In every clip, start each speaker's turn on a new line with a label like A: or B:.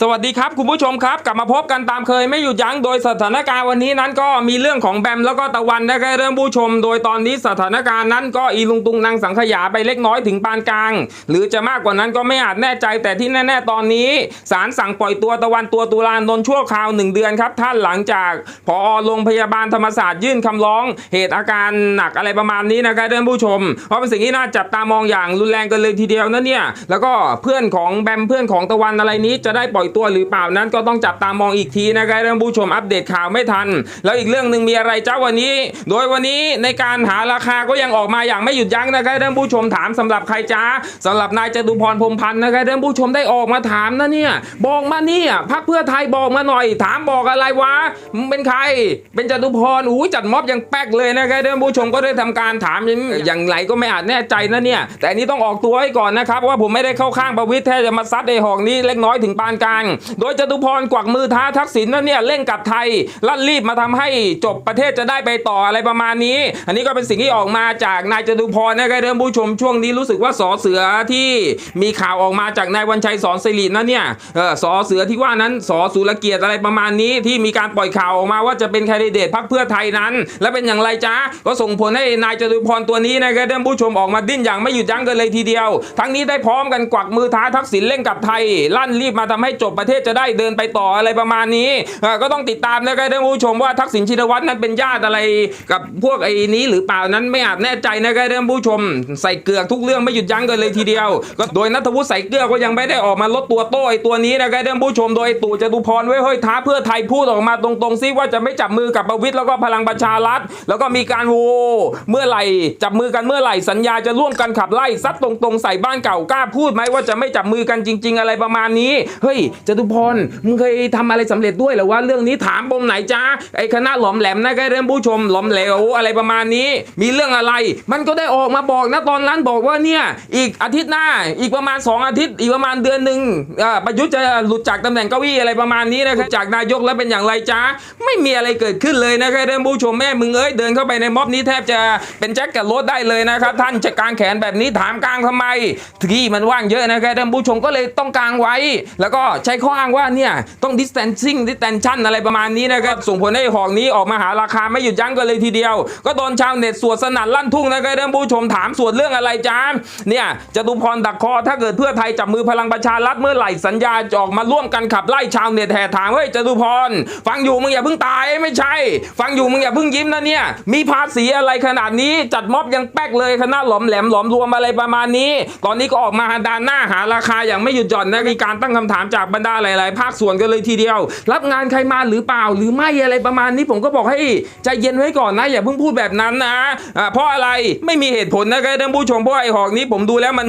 A: สวัสดีครับ คุณผู้ชมครับ กลับมาพบกันตามเคยไม่หยุดยั้งโดยสถานการณ์วันนี้นั้นก็มีเรื่องของแบมแล้วก็ตะวันนะครับเรื่องผู้ชม โดยตอนนี้สถานการณ์นั้นก็อีลุงตุงนางสังขยาไปเล็กน้อยถึงปานกลาง หรือจะมากกว่านั้นก็ไม่อาจแน่ใจแต่ที่แน่ ๆ ตอนนี้ศาลสั่งปล่อยตัวตะวันตัวตุลานนท์ชั่วคราวหนึ่งเดือนครับท่านหลังจากพอโรงพยาบาลธรรมศาสตร์ยื่นคำร้อง เหตุอาการหนักอะไรประมาณนี้นะครับเรื่องผู้ชม เพราะเป็นสิ่งที่น่าจับตามองอย่างรุนแรงกันเลยทีเดียวนะเนี่ยแล้วก็เพื่อนของแบมเพื่อนของตะวันอะไรนี้จะได้ปล่อยตัวหรือเปล่านั้นก็ต้องจับตามองอีกทีนะครับท่านผู้ชมอัปเดตข่าวไม่ทัน แล้วอีกเรื่องหนึ่งมีอะไรเจ้าวันนี้ โดยวันนี้ในการหาราคาก็ยังออกมาอย่างไม่หยุดยั้งนะครับท่านผู้ชมถามสำหรับใครจ้าสำหรับนายจตุพรพรมพันธ์นะครับท่านผู้ชมได้ออกมาถามนะเนี่ยบอกมาเนี่ยพักเพื่อไทยบอกมาหน่อย ถามบอกอะไรวะเป็นใคร เป็นจตุพรอู้จัดม็อบยังแป๊กเลยนะครับท่านผู้ชมก็ได้ทำการถามอย่างไรก็ไม่อาจแน่ใจนะเนี่ยแต่นนี้ต้องออกตัวให้ก่อนนะครับว่าผมไม่ได้เข้าข้างประวิทย์แท้จะมาซัดไอ้หอกนี้เล็กน้อยถึงปานกลางโดยจตุพรกวักมือท้าทักษิณนั่นเนี่ยเร่งกลับไทยลั่นรีบมาทำให้จบประเทศจะได้ไปต่ออะไรประมาณนี้ อันนี้ก็เป็นสิ่งที่ออกมาจากนายจตุพรนะครับท่านผู้ชมช่วงนี้รู้สึกว่าสอเสือที่มีข่าวออกมาจากนายวันชัยสอนสิรินั่นเนี่ยออสอเสือที่ว่านั้นสอสุรเกียรติอะไรประมาณนี้ที่มีการปล่อยข่าวออกมาว่าจะเป็นแคนดิเดตพรรคเพื่อไทยนั้น และเป็นอย่างไรจ้าก็ส่งผลให้นายจตุพรตัวนี้นะครับท่านผู้ชมออกมาดิ้นอย่างไม่หยุดยั้งกันเลยทีเดียว ทั้งนี้ได้พร้อมกันกวักมือท้าทักษิณเร่งกลับไทยลั่นรีบมาทำให้จบประเทศจะได้เดินไปต่ออะไรประมาณนี้ก็ต้องติดตามนะครับท่านผู้ชมว่าทักษิณชินวัตรนั้นเป็นญาติอะไรกับพวกไอ้นี้หรือเปล่านั้นไม่อาจแน่ใจนะครับท่านผู้ชม ใส่เกลือกทุกเรื่องไม่หยุดยั้งกันเลยทีเดียว ก็โดยนัทวุฒิใส่เกลือก็ยังไม่ได้ออกมาลดตัวโต้ไอ้ตัวนี้นะครับท่านผู้ชมโดยตู่จตุพรไว้เฮ้ยท้าเพื่อไทยพูดออกมาตรงๆซิว่าจะไม่จับมือกับประวิตยแล้วก็พลังประชารัฐ แล้วก็มีการโวเมื่อไหร่จับมือกันเมื่อไหร่สัญญาจะร่วมกันขับไล่ซัดตรงๆใส่บ้านเก่ากล้าพูดไหมว่าจะไม่จับมือกันจริง ๆ อะไรประมาณนี้เฮ้ยจตุพรมึงเคยทำอะไรสำเร็จด้วยหรือว่าเรื่องนี้ถามปมไหนจ้าไอ้คณะหลอมแหลมนะแกเรื่องผู้ชมหลอมเหลวอะไรประมาณนี้ มีเรื่องอะไร มันก็ได้ออกมาบอกนะตอนนั้นบอกว่าเนี่ยอีกอาทิตย์หน้า อีกประมาณ 2 อาทิตย์ อีกประมาณเดือนหนึ่งประยุทธ์จะหลุดจากตำแหน่งเก้าอี้อะไรประมาณนี้นะครับจากนายกแล้วเป็นอย่างไรจ้าไม่มีอะไรเกิดขึ้นเลยนะครับเรื่องผู้ชมแม่มึงเอ้ยเดินเข้าไปในม็อบนี้แทบจะเป็นแจ็คกับรถได้เลยนะครับท่านจะกางแขนแบบนี้ถามกลางทำไมที่มันว่างเยอะนะครับท่านผู้ชมก็เลยต้องกางไว้ แล้วก็ใช้ข้ออ้างว่าเนี่ยต้อง distancing distancing อะไรประมาณนี้นะครับ ส่งผลให้หอกนี้ออกมาหาราคาไม่หยุดยั้งกันเลยทีเดียว ก็โดนชาวเน็ตสวดสนั่นลั่นทุ่งนะครับท่านผู้ชมถามสวดเรื่องอะไรจ้าเนี่ยจตุพรดักคอถ้าเกิดเพื่อไทยจับมือพลังประชารัฐเมื่อไหร่สัญญาจะออกมาร่วมกันขับไล่ชาวเน็ตแห่ถามเฮ้ยจตุพร ฟังอยู่มึงอย่าเพิ่งตายไม่ใช่ ฟังอยู่มึงอย่าเพิ่งยิ้มนะเนี่ยมีภาษีอะไรขนาดนี้จัดม็อบยังแป๊กเลยคณะหลอมแหลมหลอมรวมอะไรประมาณนี้ ตอนนี้ก็ออกมาดานหน้าหาราคาอย่างไม่หยุดหย่อนนะมีการตั้งคำถามจากบรรดาหลาย ๆ ภาคส่วนกันเลยทีเดียว รับงานใครมาหรือเปล่าหรือไม่อะไรประมาณนี้ผมก็บอกให้ใจเย็นไว้ก่อนนะ อย่าเพิ่งพูดแบบนั้นนะเพราะอะไรไม่มีเหตุผลนะครับท่านผู้ชมเพราะไอ้หอกนี้ผมดูแล้วมัน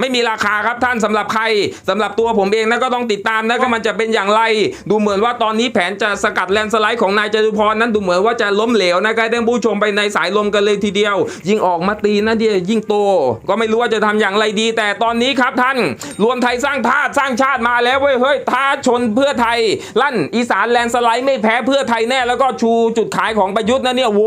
A: ไม่มีราคาครับท่านสำหรับใครสำหรับตัวผมเองนะก็ต้องติดตามนะก็มันจะเป็นอย่างไร ดูเหมือนว่าตอนนี้แผนจะสกัดแลนสไลด์ของนายจตุพรนั้นดูเหมือนว่าจะล้มเหลวนะครับท่านผู้ชมไปในสายลมกันเลยทีเดียว ยิ่งออกมาตีนะเดียยิ่งโต ก็ไม่รู้ว่าจะทำอย่างไรดี แต่ตอนนี้ครับท่าน รวมไทยสร้างชาติสร้างชาติมาแล้วเว้ยเฮ้ยท้าชนเพื่อไทย ลั่นอีสานแลนด์สไลด์ไม่แพ้เพื่อไทยแน่แล้วก็ชูจุดขายของประยุทธ์นะเนี่ยโว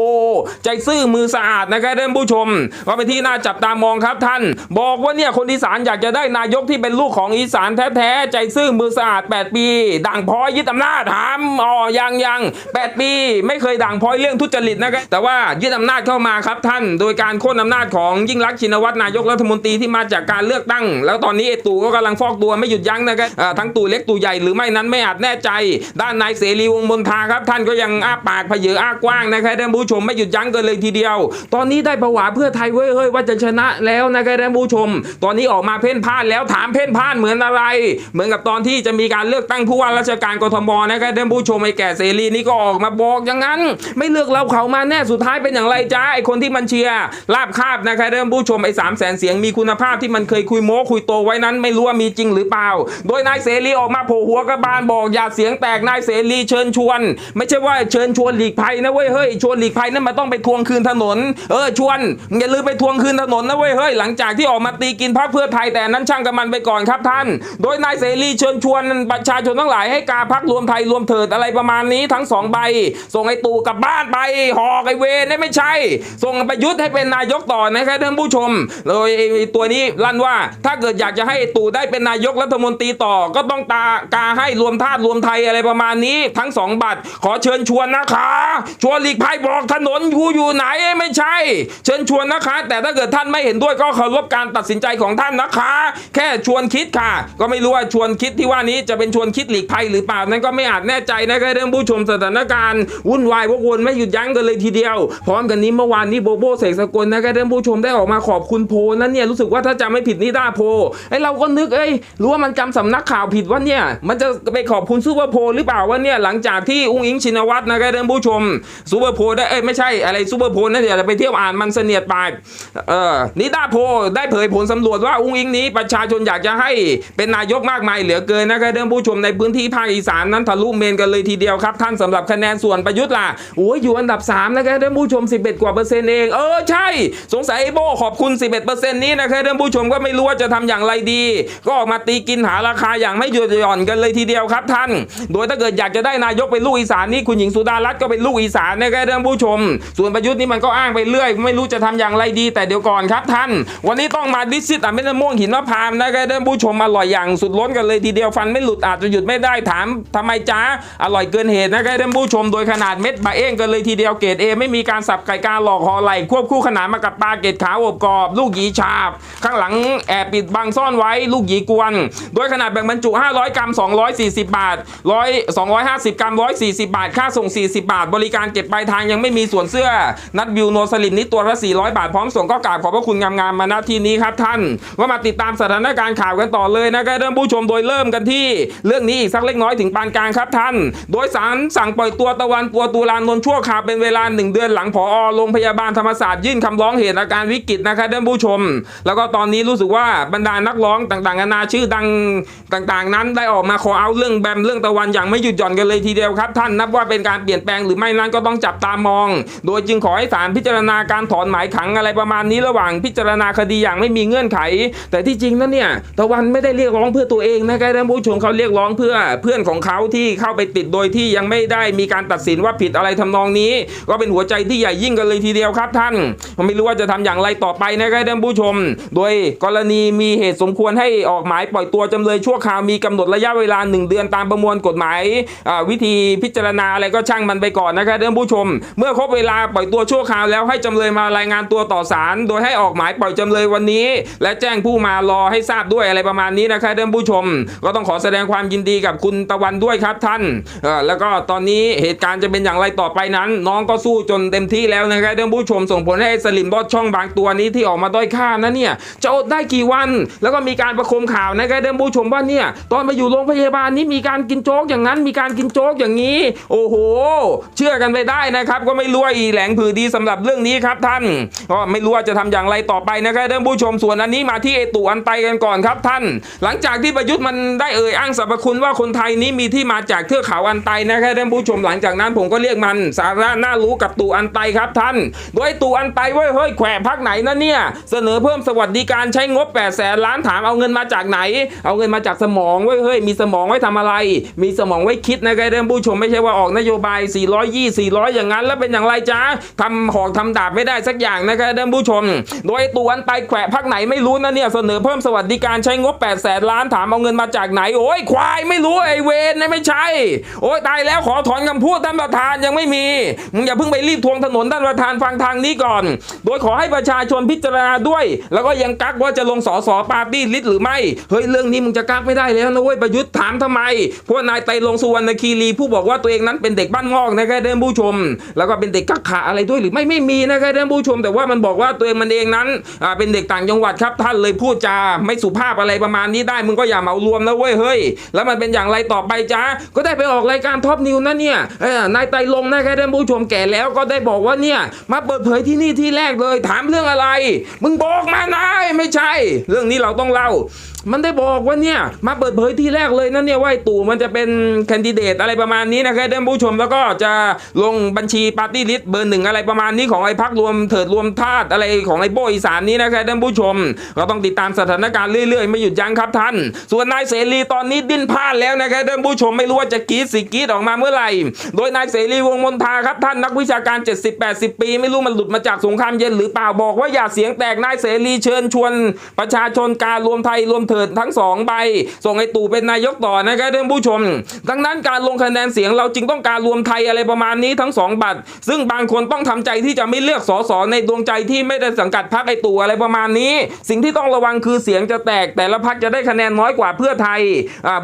A: ใจซื่อมือสะอาดนะครับท่านผู้ชม ก็เป็นที่น่าจับตามองครับท่าน บอกว่าเนี่ยคนอีสานอยากจะได้นายกที่เป็นลูกของอีสานแท้ๆใจซื่อมือสะอาด 8 ปี ด่างพอยยึดอำนาจถามอ๋อยังยัง8 ปี ไม่เคยด่างพอยเรื่องทุจริตนะครับแต่ว่ายึดอำนาจเข้ามาครับท่าน โดยการโค่นอำนาจของยิ่งรักชินวัตรนายกรัฐมนตรีที่มาจากการเลือกตั้ง แล้วตอนนี้ไอตู่ก็กำลังฟอกตัวไม่หยุดยั้งนะครับทั้งตเล็กตู่ใหญ่หรือไม่นั้นไม่อาจแน่ใจ ด้านนายเสรีวงมนทาครับ ท่านก็ยังอ้าปากเผยอ้ากว้างนะครับท่านผู้ชมไม่หยุดยั้งกันเลยทีเดียว ตอนนี้ได้ประวาเพื่อไทยเว้ยเฮ้ยว่าจะชนะแล้วนะครับท่านผู้ชม ตอนนี้ออกมาเพ่นพ่านแล้วถามเพ่นพ่านเหมือนอะไร เหมือนกับตอนที่จะมีการเลือกตั้งผู้ว่าราชการกทมนะครับท่านผู้ชมไอ้แก่เสรีนี่ก็ออกมาบอกอย่างนั้น ไม่เลือกเราเขามาแน่สุดท้ายเป็นอย่างไรจ้าไอ้คนที่มันเชียร์ลาบคาบนะครับท่านผู้ชมไอ้สามแสนเสียงมีคุณภาพที่มันเคยคุยโม้คุยโตไว้นั้น ไม่รู้ว่ามีจริงหรือเปล่า โดยนายเสรีออกมาโผล่หัวกระบาลบอกอย่าเสียงแตกนายเสรีเชิญชวน ไม่ใช่ว่าเชิญชวนหลีกภัยนะเว้ยเฮ้ยชวนหลีกภัยนั่นมันต้องไปทวงคืนถนน เออชวนอย่าลืมไปทวงคืนถนนนะเว้ยเฮ้ยหลังจากที่ออกมาตีกินพรรคเพื่อไทยแต่นั้นช่างกับมันไปก่อนครับท่าน โดยนายเสรีเชิญชวนประชาชนทั้งหลายให้กาพักรวมไทยรวมเถิดอะไรประมาณนี้ทั้งสองใบ ส่งไอ้ตู่กลับบ้านไปหอกไอ้เวเนี่ไม่ใช่ ส่งประยุทธ์ให้เป็นนายกต่อนะครับท่านผู้ชม โดยตัวนี้ลั่นว่าถ้าเกิดอยากจะให้ตู่ได้เป็นนายกรัฐมนตรีต่อก็ต้องต้องตากาให้รวมธาตุรวมไทยอะไรประมาณนี้ ทั้งสองบัตร ขอเชิญชวนนะคะ ชวนหลีกภัยบอกถนนกูอยู่ไหนไม่ใช่ เชิญชวนนะคะ แต่ถ้าเกิดท่านไม่เห็นด้วยก็เคารพการตัดสินใจของท่านนะคะ แค่ชวนคิดค่ะ ก็ไม่รู้ว่าชวนคิดที่ว่านี้จะเป็นชวนคิดหลีกภัยหรือเปล่านั้นก็ไม่อาจแน่ใจนะครับเรื่องผู้ชมสถานการณ์วุ่นวายวกวนไม่หยุดยั้งกันเลยทีเดียว พร้อมกันนี้เมื่อวานนี้โบโบเสกสกลนะครับเรื่องผู้ชมได้ออกมาขอบคุณโพนั้นเนี่ยรู้สึกว่าถ้าจำไม่ผิดนี่ด้าโพลไอเราก็นึกเอ้ยรู้ว่ามันจำสำนักข่าวผิดว่าเนี่ยมันจะไปขอบคุณซูเปอร์โพลหรือเปล่าว่าเนี่ยหลังจากที่อุ้งอิงชินวัตรนะครับเรื่องผู้ชมซูเปอร์โพลได้เอ้ยไม่ใช่อะไรซูเปอร์โพลนั่นเดี๋ยวไปเที่ยวอ่านมันเสนียดไปเออนิดาโพลได้เผยผลสำรวจว่าอุ้งอิงนี้ประชาชนอยากจะให้เป็นนายกมากมายเหลือเกินนะครับเรื่องผู้ชมในพื้นที่ภาคอีสานนั้นทะลุเมนกันเลยทีเดียวครับ ท่านสำหรับคะแนนส่วนประยุทธ์ล่ะโอ้ยอยู่อันดับ3นะครับเรื่องผู้ชม 11 กว่าเปอร์เซ็นต์เองเออใช่ สงสัยโบขอบคุณ 11เปอร์เซ็นต์นี้นะครับเรื่องผู้ชมก็ไม่รู้ว่าจะทำอย่างไรดี ก็ออกมาตีกินหาราคาอย่างไม่หยุดหย่อนกันเลยทีเดียวครับท่าน โดยถ้าเกิดอยากจะได้นายกเป็นลูกอีสานนี่คุณหญิงสุดารัตน์ก็เป็นลูกอีสานนะครับเรื่องผู้ชม ส่วนประยุทธ์นี่มันก็อ้างไปเรื่อย ไม่รู้จะทำอย่างไรดี แต่เดี๋ยวก่อนครับท่าน วันนี้ต้องมาดิสซิตอะไม่ได้ม่วงหินมะพร้าวนะครับเรื่องผู้ชมอร่อยอย่างสุดล้นกันเลยทีเดียวฟันไม่หลุดอาจจะหยุดไม่ได้ถามทำไมจ้าอร่อยเกินเหตุนะครับเรื่องผู้ชม โดยขนาดเม็ดบะเองกันเลยทีเดียวเกรดเอไม่มีการสับไก่กาหลอกหอไหลควบคู่ขนานมากับปลาเกรดขาวอบกรอบ ลูกหยีฉาบ ข้างหลังแอบปิดบังซ่อนไว้ลูกหยีกวน โดยขนาดแบ่งบรรจุ500 กรัม 240 บาท100 250 กรัม 140 บาท ค่าส่ง 40 บาท บริการเก็บปลายทางยังไม่มีส่วนเสื้อ นัดวิวโนสลิมนี่ตัวละ 400 บาท พร้อมส่งก็กราบขอบพระคุณงามๆมาณที่นี้ครับท่านว่ามาติดตามสถานการณ์ข่าวกันต่อเลยนะครับเริ่มผู้ชมโดยเริ่มกันที่ เรื่องนี้อีกสักเล็กน้อยถึงปานกลางครับท่าน โดยสารสั่งปล่อยตัวตะวันปัวตุลานนท์ชั่วคราวเป็นเวลา 1 เดือนหลังผอโรงพยาบาลธรรมศาสตร์ยื่นคำร้องเหตุอาการวิกฤตนะครับท่านผู้ชม แล้วก็ตอนนี้รู้สึกว่าบรรดานักร้องต่างๆนานาชื่อดังต่างๆนั้นได้ออกมาขอเอาเรื่องแบมเรื่องตะวันอย่างไม่หยุดหย่อนกันเลยทีเดียวครับท่านนับว่าเป็นการเปลี่ยนแปลงหรือไม่นั้นก็ต้องจับตามอง โดยจึงขอให้ศาลพิจารณาการถอนหมายขังอะไรประมาณนี้ระหว่างพิจารณาคดีอย่างไม่มีเงื่อนไข แต่ที่จริงนั้นเนี่ยตะวันไม่ได้เรียกร้องเพื่อตัวเองนะครับท่านผู้ชมเขาเรียกร้องเพื่อเพื่อนของเขาที่เข้าไปติดโดยที่ยังไม่ได้มีการตัดสินว่าผิดอะไรทำนองนี้ ก็เป็นหัวใจที่ใหญ่ยิ่งกันเลยทีเดียวครับท่านผมไม่รู้ว่าจะทำอย่างไรต่อไปนะครับท่านผู้ชม โดยกรณีมีเหตุสมควรให้ออกหมายปล่อยตัวจำเลยชั่วคราวมีกำหนดระยะเวลา 1 เดือนตามประมวลกฎหมายวิธีพิจารณาอะไรก็ช่างมันไปก่อนนะครับท่านผู้ชม เมื่อครบเวลาปล่อยตัวชั่วคราวแล้วให้จำเลยมารายงานตัวต่อศาลโดยให้ออกหมายปล่อยจำเลยวันนี้ และแจ้งผู้มารอให้ทราบด้วยอะไรประมาณนี้นะครับท่านผู้ชม ก็ต้องขอแสดงความยินดีกับคุณตะวันด้วยครับท่านแล้วก็ตอนนี้เหตุการณ์จะเป็นอย่างไรต่อไปนั้น น้องก็สู้จนเต็มที่แล้วนะครับท่านผู้ชมส่งผลให้สลิมบอดช่องบางตัวนี้ที่ออกมาด้อยค่านะเนี่ยจะอดได้กี่วัน แล้วก็มีการประคมข่าวนะครับท่านผู้ชมว่าเนี่ยตอนมาอยู่โรงพยาบาลนี้มีการกินโจ๊กอย่างนั้น มีการกินโจ๊กอย่างนี้ โอ้โห เชื่อกันไปได้นะครับ ก็ไม่รู้ว่าอีแหลงผือดีสำหรับเรื่องนี้ครับท่านก็ไม่รู้ว่าจะทำอย่างไรต่อไปนะครับท่านผู้ชมส่วนอันนี้มาที่เอตุอันไตกันก่อนครับท่าน หลังจากที่ประยุทธ์มันได้เอ่ยอ้างสรรพคุณว่าคนไทยนี้มีที่มาจากเทือกเขาอันไตนะครับท่านผู้ชมหลังจากนั้นผมก็เรียกมันสาระน่ารู้กับตู่อันไตครับท่าน โดยตู่อันไตเว้ยเฮ้ยแขวะพักไหนนะเนี่ยเสนอเพิ่มสวัสดิการใช้งบ8แสนล้านถามเอาเงินมาจากไหน เอาเงินมาจากสมองเว้เฮ้ยมีสมองไว้ทำอะไร มีสมองไว้คิดนะครับท่านผู้ชมไม่ใช่ว่าออกนโยบาย 420 400 อย่างนั้น แล้วเป็นอย่างไรจ้าทำหอกทำดาบไม่ได้สักอย่างนะครับท่านผู้ชม โดยตู่อันไตแขวะพักไหนไม่รู้นะเนี่ยเสนอเพิ่มสวัสดิการใช้งบ8แสนล้านถามเอาเงินมาจากไหน โอ้ยควายไม่รู้ไอเวนไม่ใช่ โอ้ยตายแล้วขอถอนคำพูดท่านประธานยังไม่มีมึงอย่าเพิ่งไปรีบทวงถนนท่านประธานฟังทางนี้ก่อน โดยขอให้ประชาชนพิจารณาด้วย แล้วก็ยังกักว่าจะลงสอสอปาร์ตี้ลิสต์หรือไม่เฮ้ยเรื่องนี้มึงจะกักไม่ได้แล้วนะเว้ยประยุทธ์ถามทำไมเพราะว่านายไตลงสุวรรณคีรีผู้บอกว่าตัวเองนั้นเป็นเด็กบ้านงอกนะครับท่านผู้ชม แล้วก็เป็นเด็กกักขาอะไรด้วยหรือไม่ไม่มีนะครับท่านผู้ชม แต่ว่ามันบอกว่าตัวเองมันเองนั้นเป็นเด็กต่างจังหวัดครับท่านเลยพูดจาไม่สุภาพอะไรประมาณนี้ได้มึงก็อย่าเหมารวมนะเว้ยเฮ้ยแล้วมันเป็นอย่างไรต่อไปจ้าก็ได้ไปออกรายการท็อปนิวนะเนี่ยนายไตลงนะครับท่านผู้ชมแก่แล้วก็ได้บอกว่าเนี่ยมาเปิดเผยที่นี่ที่แรกเลย ถามเรื่องอะไร มึงบอกมานะไม่ใช่ เรื่องนี้เราต้องเล่ามันได้บอกว่าเนี่ย มาเปิดเผยที่แรกเลยนะเนี่ยว่าตู่มันจะเป็นแคนดิเดตอะไรประมาณนี้นะครับท่านผู้ชมแล้วก็จะลงบัญชีปาร์ตี้ลิสต์เบอร์หนึ่งอะไรประมาณนี้ของไอ้พักรวมเถิดรวมธาตุอะไรของไอ้โบอีสานนี้นะครับท่านผู้ชม ก็ต้องติดตามสถานการณ์เรื่อยๆ ไม่หยุดยั้งครับท่าน ส่วนนายเสรีตอนนี้ดิ้นพลาดแล้วนะครับท่านผู้ชมไม่รู้ว่าจะกีดสิกีดออกมาเมื่อไหร่ โดยนายเสรีวงมนทาครับท่านนักวิชาการ 70-80 ปี ไม่รู้มันหลุดมาจากสงครามเย็นหรือเปล่าบอกว่าอย่าเสียงแตกนายเสรีเชิญชวน ประชาชนการรวมไทยรวมเถิดทั้งสองใบ ส่งไอ้ตู่เป็นนายกต่อนะครับท่านผู้ชม ดังนั้นการลงคะแนนเสียงเราจึงต้องการรวมไทยอะไรประมาณนี้ทั้งสองบัตร ซึ่งบางคนต้องทำใจที่จะไม่เลือกสสในดวงใจที่ไม่ได้สังกัดพรรคไอ้ตู่อะไรประมาณนี้ สิ่งที่ต้องระวังคือเสียงจะแตก แต่ละพรรคจะได้คะแนนน้อยกว่าเพื่อไทย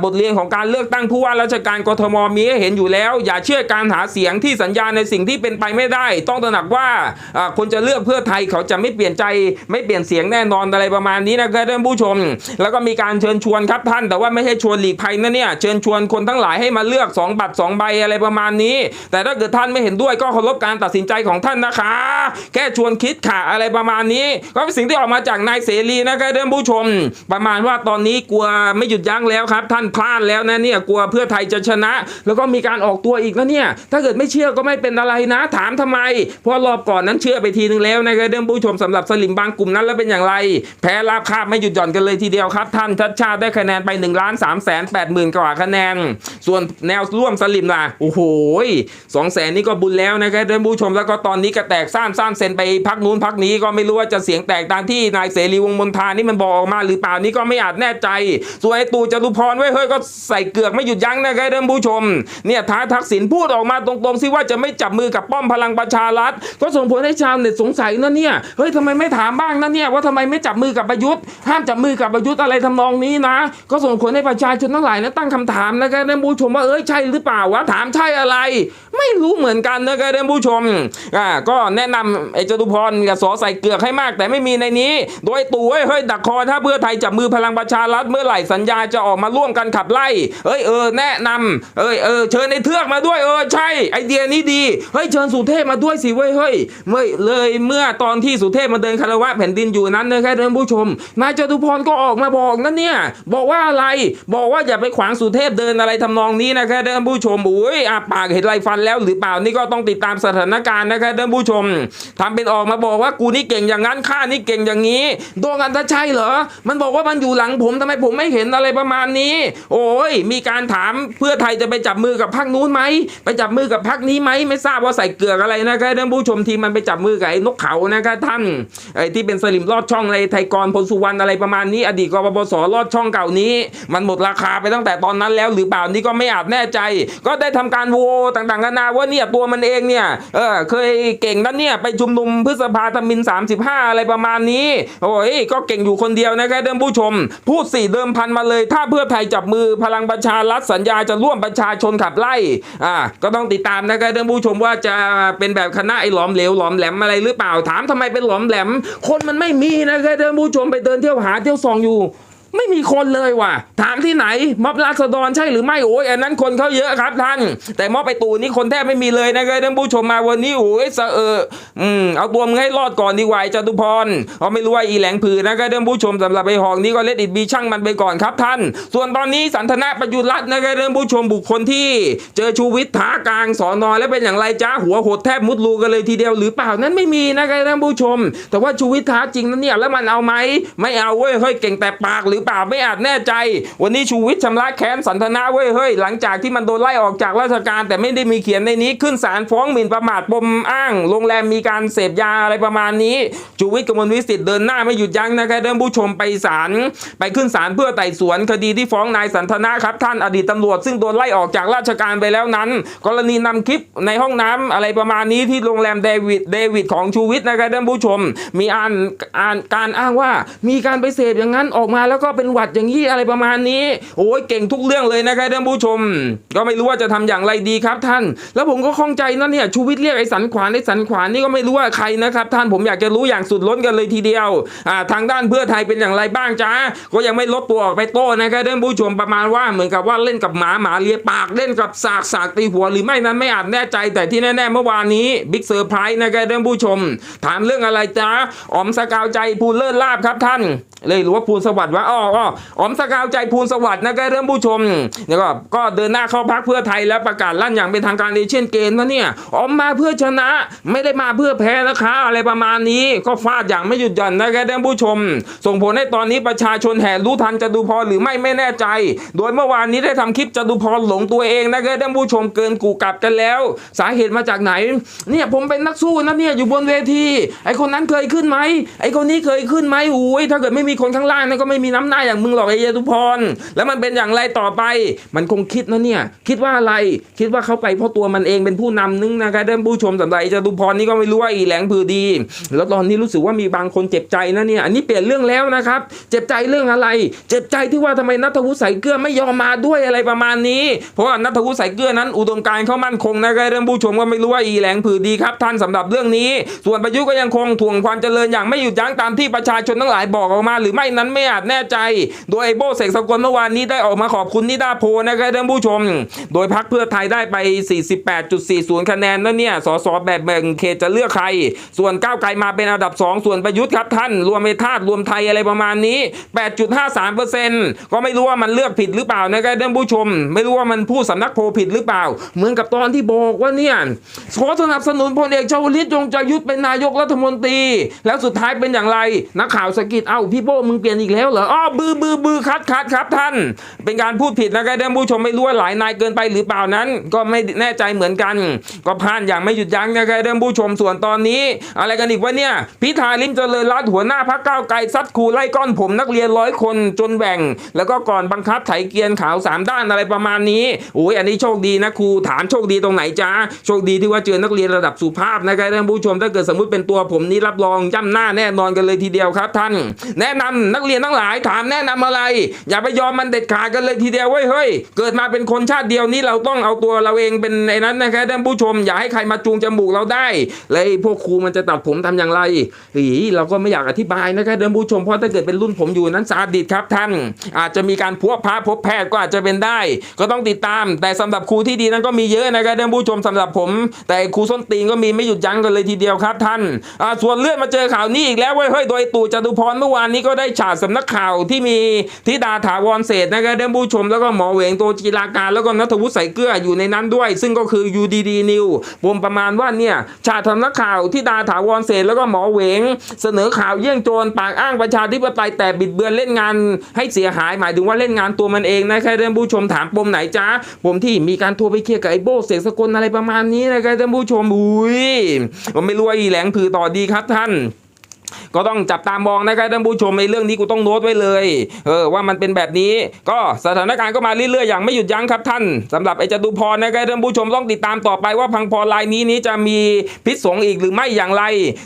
A: บทเรียนของการเลือกตั้งผู้ว่าราชการกทมมีให้เห็นอยู่แล้ว อย่าเชื่อการหาเสียงที่สัญญาในสิ่งที่เป็นไปไม่ได้ ต้องตระหนักว่าอ่าคนจะเลือกเพื่อไทยเขาจะไม่เปลี่ยนใจไม่เปลี่ยนเสียงแน่นอนอะไรประมาณนี้นะครับท่านผู้ชมแล้วก็มีการเชิญชวนครับท่าน แต่ว่าไม่ใช่ชวนหลีกภัยนะเนี่ยเชิญชวนคนทั้งหลายให้มาเลือก 2 บัตร 2 ใบอะไรประมาณนี้ แต่ถ้าเกิดท่านไม่เห็นด้วยก็เคารพการตัดสินใจของท่านนะคะ แค่ชวนคิดค่ะอะไรประมาณนี้ ก็เป็นสิ่งที่ออกมาจากนายเสรีนะครับท่านผู้ชม ประมาณว่าตอนนี้กลัวไม่หยุดยั้งแล้วครับ ท่านพลาดแล้วนะเนี่ยกลัวเพื่อไทยจะชนะ แล้วก็มีการออกตัวอีกนะเนี่ยถ้าเกิดไม่เชื่อก็ไม่เป็นอะไรนะ ถามทำไม เพราะรอบก่อนนั้นเชื่อไปทีนึงแล้วนะครับท่านผู้ชมสำหรับสลิมบางกลุ่มนั้นแล้วเป็นอย่างไร แพ้ราบคาบไม่หยุดหย่อนกันเลยทีเดียวครับท่านชัดชาติได้คะแนนไป1นึ่งล้านสามแสนแปดหมื่นกว่าคะแนน ส่วนแนวร่วมสลิมล่ะ โอ้โหสองแสนนี่ก็บุญแล้วนะครับท่านผู้ชมแล้วก็ตอนนี้ก็แตกซ่านซ่านเซนไปพักนู้นพักนี้ก็ไม่รู้ว่าจะเสียงแตกตามที่นายเสรีวงมนทานี่มันบอกออกมาหรือเปล่านี่ก็ไม่อาจแน่ใจ ส่วนไอ้ตู่จตุพรไว้ยเฮ้ยก็ใส่เกือกไม่หยุดยั้งนะครับท่านผู้ชมเนี่ยท้าทักษิณพูดออกมาตรงๆสิว่าจะไม่จับมือกับป้อมพลังประชารัฐ ก็ส่งผลให้ชาวเน็ตสงสัยนะเนี่ยเฮ้ยทำไมไม่ถามบ้างนะเนี่ยว่าทำไมไม่จับมือกับประยุทธ์ห้ามจับมือกับประยุทธ์อะไรทำนองนี้นะ ก็ส่งผลให้ประชาชนทั้งหลายนะตั้งคำถามนะครับท่านผู้ชมว่าเอ้ยใช่หรือเปล่าวะถามใช่อะไร ไม่รู้เหมือนกันนะครับท่านผู้ชมอ่าก็แนะนำไอ้จตุพรกับสอใส่เกลือกให้มาก แต่ไม่มีในนี้ โดยตู่เฮ้ยดักคอถ้าเพื่อไทยจับมือพลังประชารัฐเมื่อไหร่สัญญาจะออกมาร่วมกันขับไล่เอ้ยเออแนะนำเอ้ยเออเชิญในเทือกมาด้วยเออใช่ไอเดียนี้ดีเฮ้ยเชิญสุเทพมาด้วยสิเว้ยเฮ้ยเมื่อเลยเมื่อตอนที่สุเทพมาเดินคารวะแผ่นดินอยู่นั้นนะครับท่านผู้ชมนายจตุพรก็ออกมาบอกนั่นเนี่ย บอกว่าอะไร บอกว่าอย่าไปขวางสุเทพเดินอะไรทำนองนี้นะครับท่านผู้ชมอุ้ยอาปากเห็นไรฟันแล้วหรือเปล่านี่ก็ต้องติดตามสถานการณ์นะครับท่านผู้ชมทำเป็นออกมาบอกว่ากูนี่เก่งอย่างนั้นข้านี่เก่งอย่างนี้โดนกันถ้าใช่เหรอ มันบอกว่ามันอยู่หลังผมทำไมผมไม่เห็นอะไรประมาณนี้ โอ้ยมีการถามเพื่อไทยจะไปจับมือกับพรรคนู้นไหมไปจับมือกับพรรคนี้ไหมไม่ทราบว่าใส่เกลือกอะไรนะครับท่านผู้ชมทีมมันไปจับมือกับไอ้นกเขานะครับท่านไอ้ที่เป็นสลิมลอดช่องอะไรไทยกรพลสุวรรณอะไรประมาณนี้ อดีตกบพศลอดช่องเก่านี้ มันหมดราคาไปตั้งแต่ตอนนั้นแล้วหรือเปล่านี่ก็ไม่อาจแน่ใจ ก็ได้ทำการโวต่างๆนานาว่าเนี่ยตัวมันเองเนี่ยเออเคยเก่งนั่นเนี่ยไปชุมนุมพฤษภาธมิน 35 อะไรประมาณนี้โอ้ยก็เก่งอยู่คนเดียวนะครับท่านผู้ชม พูดสี่เดิมพันมาเลย ถ้าเพื่อไทยจับมือพลังประชารัฐสัญญาจะร่วมประชาชนขับไล่อ่าก็ต้องติดตามนะครับท่านผู้ชมว่าจะเป็นแบบคณะไอ้หลอมเหลวหลอมแหลมอะไรหรือเปล่าถามทำไมเป็นหลอมแหลม คนมันไม่มีนะครับท่านผู้ชมไปเดินเที่ยวหาเที่ยวส่องอยู่ ไม่มีคนเลยว่ะถามที่ไหนม็อบราษฎรใช่หรือไม่โอ้ยอันนั้นคนเขาเยอะครับท่าน แต่ม็อบไปตูนี่คนแทบไม่มีเลยนะครับท่านผู้ชมมาวันนี้โอ้ยสะเอออืมเอาตัวมึงให้รอดก่อนดีกว่าจตุพรเอาไม่รู้ว่าอีแหลงผือนะครับท่านผู้ชมสำหรับไอ้หองนี้ก็เลดอิดบีช่างมันไปก่อนครับท่าน ส่วนตอนนี้สันทนาประยุรัตน์นะครับท่านผู้ชมบุคคลที่ เจอชูวิทย์ท้ากลางสอนอแล้วเป็นอย่างไรจ้าหัวหดแทบมุดรูกันเลยทีเดียวหรือเปล่านั้นไม่มีนะครับท่านผู้ชม แต่ว่าชูวิทย์ท้าจริงนั้นเนี่ยแล้วมันเอาไหมไม่เอาเว้ยเฮ้ยเก่งแต่ปากหรือเปล่าไม่อาจแน่ใจ วันนี้ชูวิทย์ชำระแค้นสันทนาเว้ยเฮ้ยหลังจากที่มันโดนไล่ออกจากราชการ แต่ไม่ได้มีเขียนในนี้ขึ้นศาลฟ้องหมิ่นประมาทปมอ้าง โรงแรมมีการเสพยาอะไรประมาณนี้ชูวิทย์กมลวิสิทธิ์เดินหน้าไม่หยุดยั้งนะครับท่านผู้ชมไปศาลไปขึ้นศาลเพื่อไต่สวนคดีที่ฟ้องนายสันทนาครับท่านอดีตตำรวจ ซึ่งโดนไล่ออกจากราชการไปแล้วนั้น กรณีนำคลิปในห้องน้ำอะไรประมาณนี้ที่โรงแรมเดวิดเดวิดของชูวิทย์นะครับท่านผู้ชม มีอ่านอ่านการอ้างว่ามีการไปเสพอย่างนั้นออกมาแล้วก็เป็นหวัดอย่างนี้อะไรประมาณนี้ โอ้ยเก่งทุกเรื่องเลยนะครับท่านผู้ชม ก็ไม่รู้ว่าจะทำอย่างไรดีครับท่าน แล้วผมก็ข้องใจนั่นเนี่ยชูวิทย์เรียกไอ้สันขวานไอ้สันขวานนี่ก็ไม่รู้ว่าใครนะครับท่านผมอยากจะรู้อย่างสุดล้นกันเลยทีเดียวอ่าทางด้านเพื่อไทยเป็นอย่างไรบ้างจ้าก็ยังไม่ลดตัวออกไปโต้นะครับท่านผู้ชมประมาณว่าเหมือนกับว่าเล่นกับหมาหมาเลียปากเล่นกับสากสากตีหัวหรือไม่นั้นไม่อาจแน่ใจ แต่ที่แน่ๆเมื่อวานนี้บิ๊กเซอร์ไพรส์นะครับท่านผู้ชม ถามเรื่องอะไรจ้าออมสกาวใจภูเลิศลาบครับท่าน เลยหรือว่าภูลสวัสดิ์วะอ๋ออ๋ออ๋อมสกาวใจภูลสวัสดิ์นะครับท่านผู้ชมแล้วก็ก็เดินหน้าเข้าพักเพื่อไทยแล้วประกาศลั่นอย่างเป็นทางการเอเชียนเกมนะเนี่ยอ๋อมมาเพื่อชนะไม่ได้มาเพื่อแพ้นะคะอะไรประมาณนี้ก็ฟาดอย่างไม่หยุดหย่อนนะครับท่านผู้ชม ส่งผลให้ตอนนี้ประชาชนแห่รู้ทันจตุพรหรือไม่ไม่แน่ใจ โดยเมื่อวานนี้ได้ทำคลิปจตุพรหลงตัวเองนะครับท่านผู้ชมเกินกูกลับกันแล้ว สาเหตุมาจากไหน เนี่ยผมเป็นนักสู้นะเนี่ยอยู่บนเวทีไอคนนั้นเคยขึ้นไหมไอคนนี้เคยขึ้นไหมอุ้ยถ้าเกิดไม่มีคนข้างล่างนั่นก็ไม่มีน้ำหน้าอย่างมึงหรอกไอ้เจตุพร แล้วมันเป็นอย่างไรต่อไป มันคงคิดนะเนี่ย คิดว่าอะไร คิดว่าเขาไปเพราะตัวมันเองเป็นผู้นำนึงนะครับท่านผู้ชมสำหรับไอ้เจตุพรนี่ก็ไม่รู้ว่าอีแหลงผือดี แล้วตอนนี้รู้สึกว่ามีบางคนเจ็บใจนะเนี่ย อันนี้เปลี่ยนเรื่องแล้วนะครับ เจ็บใจเรื่องอะไร เจ็บใจที่ว่าทำไมนัทวุฒิใส่เกลือไม่ยอมมาด้วยอะไรประมาณนี้ เพราะว่านัทวุฒิใส่เกลือนั้น อุดมการเขามั่นคงนะครับท่านผู้ชมก็ไม่รู้ว่าอีแหลงผือดีครับท่านสำหรับเรื่องนี้ ส่วนประยุทธ์ก็ยังคงถ่วงความเจริญอย่างไม่หยุดยั้งตามที่ประชาชนทั้งหลายบอกออกมา หรือไม่นั้นไม่อาจแน่ใจโดยไอโบเสกสกลเมื่อวานนี้ได้ออกมาขอบคุณนิดาโพนะครับท่านผู้ชม โดยพักเพื่อไทยได้ไป 48.40 คะแนนนั่นเนี่ยสสแบบแบ่งเขตจะเลือกใคร ส่วนก้าวไกลมาเป็นอันดับ 2 ส่วนประยุทธ์ครับท่าน รวมเมธาตรวมไทยอะไรประมาณนี้ 8.53%ก็ไม่รู้ว่ามันเลือกผิดหรือเปล่านะครับท่านผู้ชม ไม่รู้ว่ามันพูดสำนักโพผิดหรือเปล่า เหมือนกับตอนที่บอกว่าเนี่ยขอสนับสนุนพลเอกชวลิตยงใจยุทธเป็นนายกรัฐมนตรี แล้วสุดท้ายเป็นอย่างไร นักข่าวสะกิดเอ้าพี่โบมึงเปลี่ยนอีกแล้วเหรออ้อบือบือบือคัดคัดครับท่าน เป็นการพูดผิดนะครับท่านผู้ชมไม่รู้ว่าหลายนายเกินไปหรือเปล่านั้น ก็ไม่แน่ใจเหมือนกัน ก็พานอย่างไม่หยุดยั้งนะครับท่านผู้ชมส่วนตอนนี้ อะไรกันอีกวะเนี่ย พิธาลิมเจริญรัตหัวหน้าพักเก้าไกลซัดครูไล่ก้อนผมนักเรียนร้อยคนจนแบ่ง แล้วก็ก่อนบังคับไถเกียนขาวสามด้านอะไรประมาณนี้โอ้ยอันนี้โชคดีนะครูถามโชคดีตรงไหนจ้าโชคดีที่ว่าเจอนักเรียนระดับสุภาพนะครับท่านผู้ชมถ้าเกิดสมมติเป็นตัวผมนี่รับรองย่ำหน้าแน่นอนกันเลยทีเดียวครับ ท่าน แนะนำนักเรียนทั้งหลายถามามแนะนำอะไร อย่าไปยอมมันเด็ดขาดกันเลยทีเดียวเว้ยเฮ้ยเกิดมาเป็นคนชาติเดียวนี้เราต้องเอาตัวเราเองเป็นไอ้นั้นนะครับท่านผู้ชมอย่าให้ใครมาจูงจมูกเราได้เลยพวกครูมันจะตัดผมทำอย่างไรอีเราก็ไม่อยากอธิบายนะครับท่านผู้ชมเพราะถ้าเกิดเป็นรุ่นผมอยู่นั้นซาดิสครับท่าน อาจจะมีการพัวพาพบแพทย์ก็อาจจะเป็นได้ ก็ต้องติดตาม แต่สำหรับครูที่ดีนั้นก็มีเยอะนะครับท่านผู้ชมสำหรับผม แต่ครูส้นตีนก็มีไม่หยุดยั้งกันเลยทีเดียวครับท่านส่วนเลื่อนมาเจอข่าวนี้อีกแล้วเว้ยเฮ้ยโดยตู่จตุพรเมื่อวานนี้ก็ได้ฉาดสำนักข่าวที่มีธิดาถาวรเศษนะครับท่านผู้ชมแล้วก็หมอเหวงโตจีราการแล้วก็นัทวุฒิใส่เกลืออยู่ในนั้นด้วย ซึ่งก็คือ UDD New ปมประมาณว่าเนี่ยฉาดสำนักข่าวที่ดาถาวรเศษแล้วก็หมอเหวง เสนอข่าวเยี่ยงโจรปากอ้างประชาธิปไตยแต่บิดเบือนเล่นงานให้เสียหายหมายถึงว่าเล่นงานตัวมันเองนะครับท่านผู้ชมถามปมไหนจ้าปมที่มีการโทรไปเคลียร์กับไอ้โบเสกสกลอะไรประมาณนี้นะครับท่านผู้ชมอุ้ยผมไม่รู้ว่าอีแหลงผือต่อดีครับท่าน ก็ต้องจับตามองนะครับท่านผู้ชมในเรื่องนี้กูต้องโน้ตไว้เลยเออว่ามันเป็นแบบนี้ ก็สถานการณ์ก็มาเรื่อยๆอย่างไม่หยุดยั้งครับท่านสำหรับไอ้จตุพรนะครับท่านผู้ชมต้องติดตามต่อไปว่าพังพรลายนี้นี้จะมีพิษสงอีกหรือไม่อย่างไร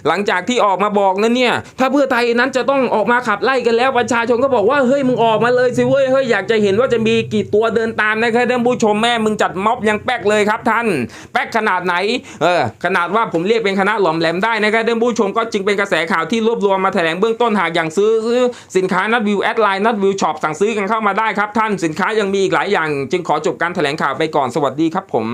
A: หลังจากที่ออกมาบอกนั้นเนี่ย ถ้าเพื่อไทยนั้นจะต้องออกมาขับไล่กันแล้วประชาชนก็บอกว่าเฮ้ยมึงออกมาเลยสิเว้ยเฮ้ยอยากจะเห็นว่าจะมีกี่ตัวเดินตามนะครับท่านผู้ชมแม่มึงจัดม็อบยังแป๊กเลยครับท่าน แป๊กขนาดไหนเออขนาดว่าผมเรียกเป็นคณะหลอมแหลมได้นะครับท่านผู้ชมก็จึงเป็นกระแสข่าวที่รวบรวมมาแถลงเบื้องต้นหากอย่างซื้อสินค้านัดวิวแอดไลน์นัดวิวช็อปสั่งซื้อกันเข้ามาได้ครับท่านสินค้ายังมีอีกหลายอย่าง จึงขอจบการแถลงข่าวไปก่อนสวัสดีครับผม